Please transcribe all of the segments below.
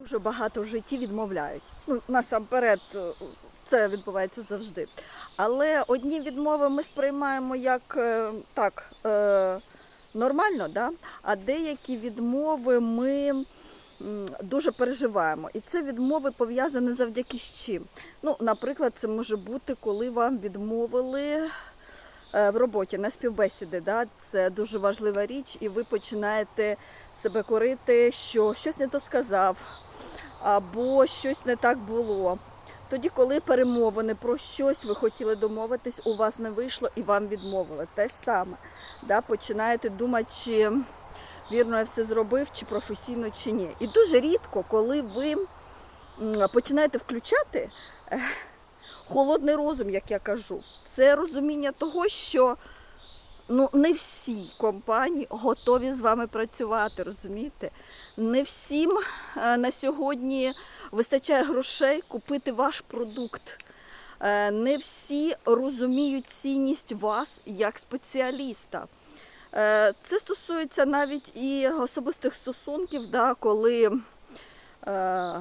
Дуже багато в житті відмовляють. Ну, насамперед, е, це відбувається завжди. Але одні відмови ми сприймаємо як е, так е, нормально, да? а деякі відмови ми дуже переживаємо. І це відмови пов'язані завдяки з чим. Ну, наприклад, це може бути, коли вам відмовили. е, В роботі на співбесіди, да, це дуже важлива річ, і ви починаєте себе корити, що щось не то сказав, або щось не так було. Тоді, коли перемовини про щось ви хотіли домовитись, у вас не вийшло і вам відмовили. Те ж саме. Да? Починаєте думати, чи вірно я все зробив, чи професійно, чи ні. І дуже рідко, коли ви починаєте включати холодний розум, як я кажу, це розуміння того, що ну, не всі компанії готові з вами працювати, розумієте? Не всім е, на сьогодні вистачає грошей купити ваш продукт. Е, Не всі розуміють цінність вас як спеціаліста. Е, Це стосується навіть і особистих стосунків, да, коли е,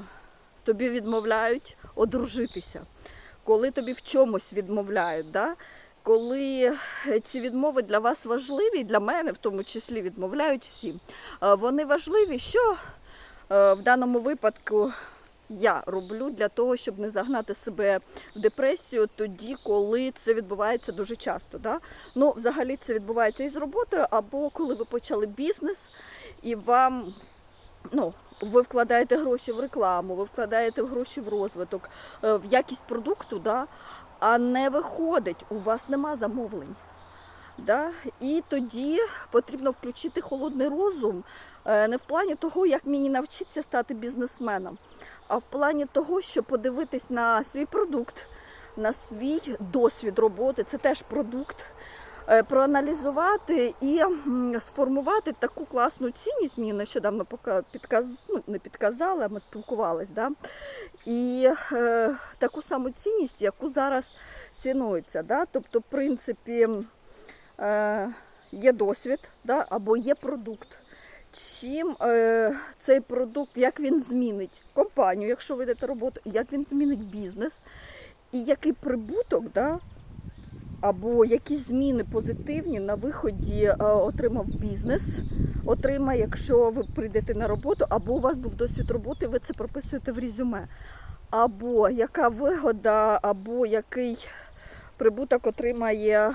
тобі відмовляють одружитися, коли тобі в чомусь відмовляють. Да? Коли ці відмови для вас важливі, для мене в тому числі відмовляють всі, е, вони важливі, що е, в даному випадку я роблю для того, щоб не загнати себе в депресію тоді, коли це відбувається дуже часто. Да? Ну, взагалі це відбувається і з роботою, або коли ви почали бізнес і вам ну, ви вкладаєте гроші в рекламу, ви вкладаєте гроші в розвиток, е, в якість продукту, да? А не виходить, у вас нема замовлень. Да? І тоді потрібно включити холодний розум е, не в плані того, як мені навчитися стати бізнесменом, а в плані того, щоб подивитись на свій продукт, на свій досвід роботи, це теж продукт, проаналізувати і сформувати таку класну цінність. Мені нещодавно підказ... ну, не підказали, а ми спілкувались. Да? І е, таку саму цінність, яку зараз цінується. Да? Тобто, в принципі, е, є досвід да? або є продукт. Чим е, цей продукт, як він змінить компанію, якщо ви йдете роботу, як він змінить бізнес, і який прибуток, да? Або які зміни позитивні на виході е, отримав бізнес, отримає, якщо ви прийдете на роботу, або у вас був досвід роботи, ви це прописуєте в резюме. Або яка вигода, або який прибуток отримає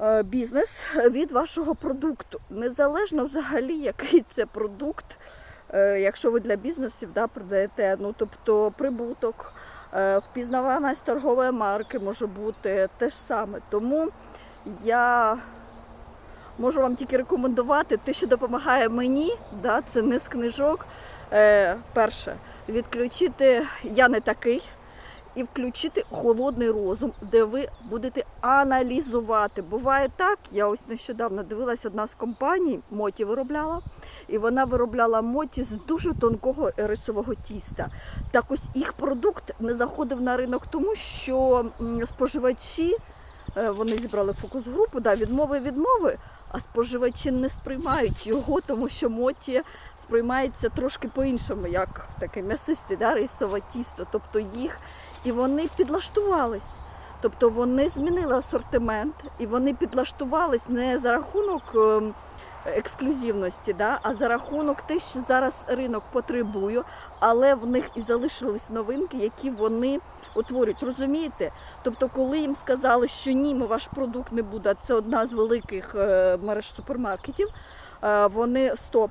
е, бізнес від вашого продукту. Незалежно взагалі, який це продукт, е, якщо ви для бізнесів да, продаєте, ну тобто прибуток, впізнаваність торгової марки може бути те ж саме. Тому я можу вам тільки рекомендувати те, що допомагає мені, да, це не з книжок. Е, перше, відключити я не такий. І включити холодний розум, де ви будете аналізувати. Буває так, я ось нещодавно дивилась одна з компаній, моті виробляла, і вона виробляла моті з дуже тонкого рисового тіста. Так ось їх продукт не заходив на ринок, тому що споживачі е, вони зібрали фокус-групу, да, відмови відмови, а споживачі не сприймають його, тому що моті сприймається трошки по-іншому, як таке м'ясисте, да, рисове тісто. Тобто їх і вони підлаштувались. Тобто вони змінили асортимент і вони підлаштувались не за рахунок ем, ексклюзивності, да, а за рахунок те, що зараз ринок потребує, але в них і залишились новинки, які вони утворюють. Розумієте? Тобто, коли їм сказали, що ні, ми ваш продукт не буде, це одна з великих е, мереж супермаркетів, е, вони стоп.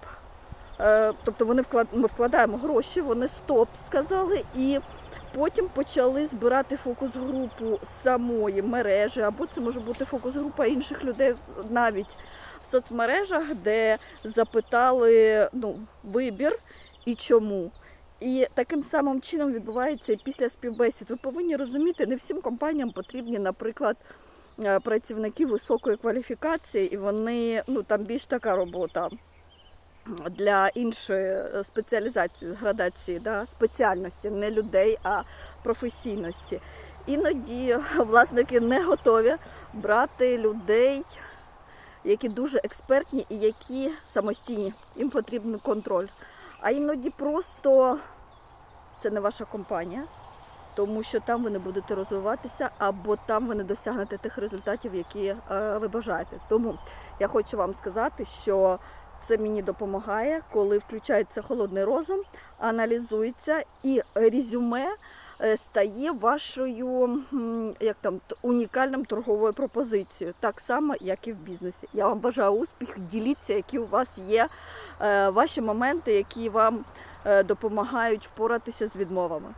Е, Тобто вони вклад... ми вкладаємо гроші, вони стоп сказали і потім почали збирати фокус-групу самої мережі, або це може бути фокус-група інших людей навіть в соцмережах, де запитали ну, вибір і чому. І таким самим чином відбувається і після співбесід. Ви повинні розуміти, не всім компаніям потрібні, наприклад, е, працівники високої кваліфікації, і вони ну там більш така робота для іншої е, спеціалізації, градації, да, спеціальності, не людей, а професійності. Іноді власники не готові брати людей, які дуже експертні і які самостійні. Їм потрібен контроль. а іноді просто це не ваша компанія, тому що там ви не будете розвиватися, або там ви не досягнете тих результатів, які е, ви бажаєте. Тому я хочу вам сказати, що це мені допомагає, коли включається холодний розум, аналізується і резюме е, стає вашою як там унікальним торговою пропозицією, так само, як і в бізнесі. Я вам бажаю успіху, діліться, які у вас є е, ваші моменти, які вам е, допомагають впоратися з відмовами.